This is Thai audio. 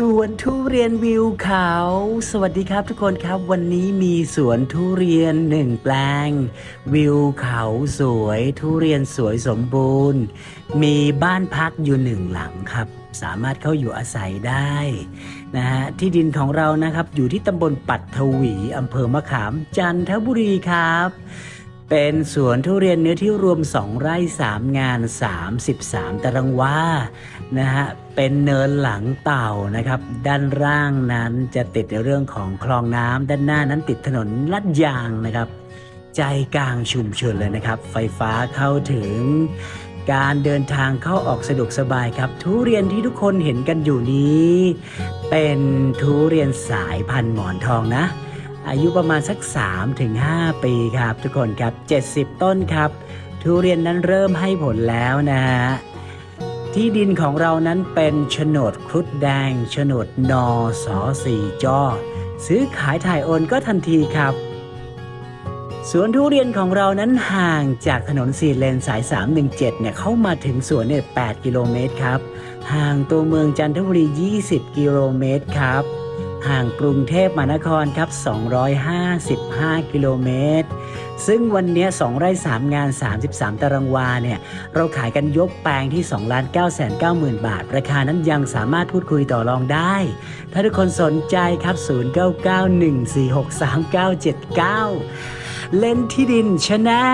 สวนทุเรียนวิวเขา สวัสดีครับทุกคนครับวันนี้มีสวนทุเรียนหนึ่งแปลง วิวเขาสวยทุเรียนสวยสมบูรณ์ มีบ้านพักอยู่หนึ่งหลังครับ สามารถเข้าอยู่อาศัยได้นะฮะที่ดินของเรานะครับอยู่ที่ตำบลปัตทวีอำเภอมะขามจันทบุรีครับ เป็นสวนทุเรียนเนื้อที่รวม 2 ไร่ 3 งาน 33 ตารางวา นะฮะ เป็นเนินหลังเต่านะครับ ด้านล่างนั้นจะติดในเรื่องของคลองน้ำ ด้านหน้านั้นติดถนนลาดยางนะครับ ใจกลางชุมชนเลยนะครับ ไฟฟ้าเข้าถึง การเดินทางเข้าออกสะดวกสบายครับ ทุเรียนที่ทุกคนเห็นกันอยู่นี้ เป็นทุเรียนสายพันธุ์หมอนทองนะ อายุประมาณสัก 3-5 ปีครับ ทุกคนครับ 70 ต้นครับ ทุเรียนนั้นเริ่มให้ผลแล้วนะฮะที่ดินของเรานั้นเป็นโฉนดครุฑแดงโฉนดนอสอสีจอซื้อขายถ่ายโอนก็ทันทีครับสวนทุเรียนของเรานั้นห่างจากถนนสี่เลนสาย 317 เนี่ยเข้ามาถึงสวนเนี่ย8กิโลเมตรครับ ห่างตัวเมืองจันทบุรี 20 กิโลเมตรครับ ห่างกรุงเทพมหานครครับ 255 กิโลเมตร ซึ่งวันนี้ 2 ไร่ 3 งาน 33 ตารางวาเนี่ย เราขายกันยกแปลงที่ 2 9 9 0 0 0 0บาท ราคานั้นยังสามารถพูดคุยต่อรองได้ ถ้าทุกคนสนใจครับ 0991463979 เล่นที่ดินชนะ